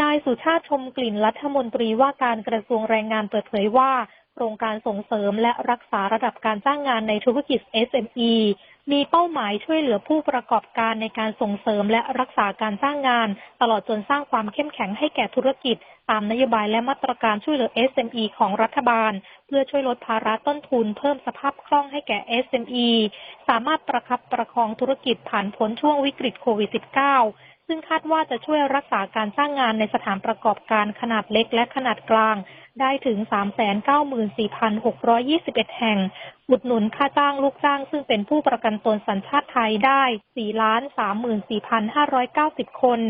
นายสุชาติชมกลิ่นรัฐมนตรีว่าการกระทรวงแรงงานเปิดเผยว่า โครงการส่งเสริมและรักษาระดับการจ้างงานในธุรกิจ SME มีเป้าหมายช่วยเหลือผู้ประกอบการในการส่งเสริมและรักษาการจ้างงาน ตลอดจนสร้างความเข้มแข็งให้แก่ธุรกิจ ตามนโยบายและมาตรการช่วยเหลือ SME ของรัฐบาล เพื่อช่วยลดภาระต้นทุนเพิ่มสภาพคล่องให้แก่ SME สามารถประคับประคองธุรกิจผ่านพ้นช่วงวิกฤตโควิด -19 ซึ่งคาดว่าจะช่วยรักษาการสร้างงานในสถานประกอบการขนาดเล็กและขนาดกลาง ได้ถึง 394,621 แห่ง อุดหนุนค่าจ้างลูกจ้าง ซึ่งเป็นผู้ประกันตนสัญชาติไทยได้ 4,34,590 คน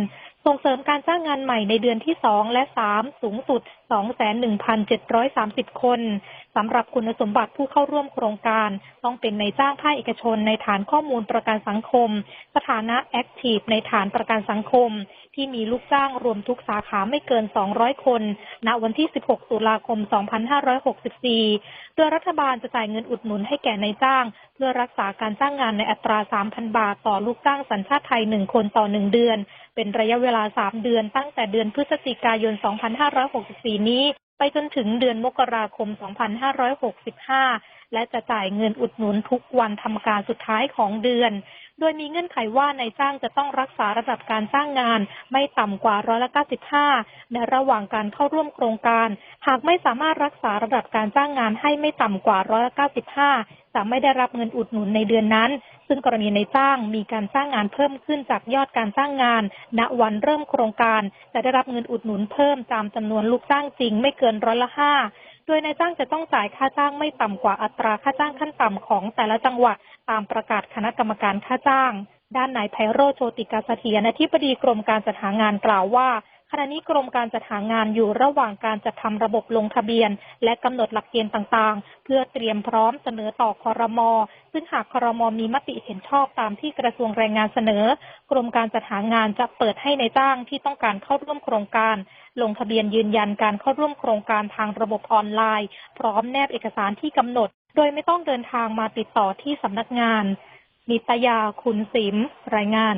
ส่งเสริมการจ้างงานใหม่ในเดือนที่ 2 และ 3 สูงสุด 21,730 คน สำหรับคุณสมบัติผู้เข้าร่วมโครงการ ต้องเป็นในจ้างภาคเอกชนในฐานข้อมูลประกันสังคม สถานะ Active ในฐานประกันสังคม ที่มีลูกจ้างรวมทุกสาขาไม่เกิน 200 คน ณ วันที่ 16 ตุลาคม 2564 โดยรัฐบาลจะจ่ายเงินอุดหนุนให้แก่ในจ้าง เพื่อรักษาการจ้างงานในอัตรา 3,000 บาท ต่อลูกจ้างสัญชาติไทย 1 คนต่อ 1 เดือนเป็นระยะเวลา 3 เดือนตั้งแต่เดือนพฤศจิกายน 2564 นี้ ไปจนถึงเดือนมกราคม 2565 และจะจ่ายเงินอุดหนุนทุกวันทำการสุดท้ายของเดือน โดยมีเงื่อนไขว่านายจ้างจะต้องรักษาระดับการจ้างงาน ไม่ต่ำกว่าร้อยละ95ในระหว่างการเข้าร่วมโครงการ หากไม่สามารถรักษาระดับการจ้างงานให้ไม่ต่ำกว่าร้อยละ95 จะไม่ได้รับเงินอุดหนุนในเดือนนั้น ซึ่งกรณีในจ้างมีการจ้างงานเพิ่มขึ้นจากยอดการจ้างงาน ณวันเริ่มโครงการ จะได้รับเงินอุดหนุนเพิ่มตามจำนวนลูกจ้างจริงไม่เกินร้อยละห้า โดยนายจ้างจะต้องจ่ายค่าจ้างไม่ต่ำกว่าอัตราค่าจ้างขั้นต่ำของแต่ละจังหวัดตามประกาศคณะกรรมการค่าจ้าง ด้านนายไพโรโชติกาเสถียรอธิบดีกรมการจัดหางานกล่าวว่า ขณะนี้กรมการจัดหางานอยู่ระหว่างการจัดทำระบบลงทะเบียน และกำหนดหลักเกณฑ์ต่างๆ เพื่อเตรียมพร้อมเสนอต่อคอรมอซึ่งหากคอรมอมีมติเห็นชอบตามที่กระทรวงแรงงานเสนอ กรมการจัดหางานจะเปิดให้ในจ้างที่ต้องการเข้าร่วมโครงการ ลงทะเบียนยืนยันการเข้าร่วมโครงการทางระบบออนไลน์ พร้อมแนบเอกสารที่กำหนด โดยไม่ต้องเดินทางมาติดต่อที่สำนักงาน นิตยาคุณสิม รายงาน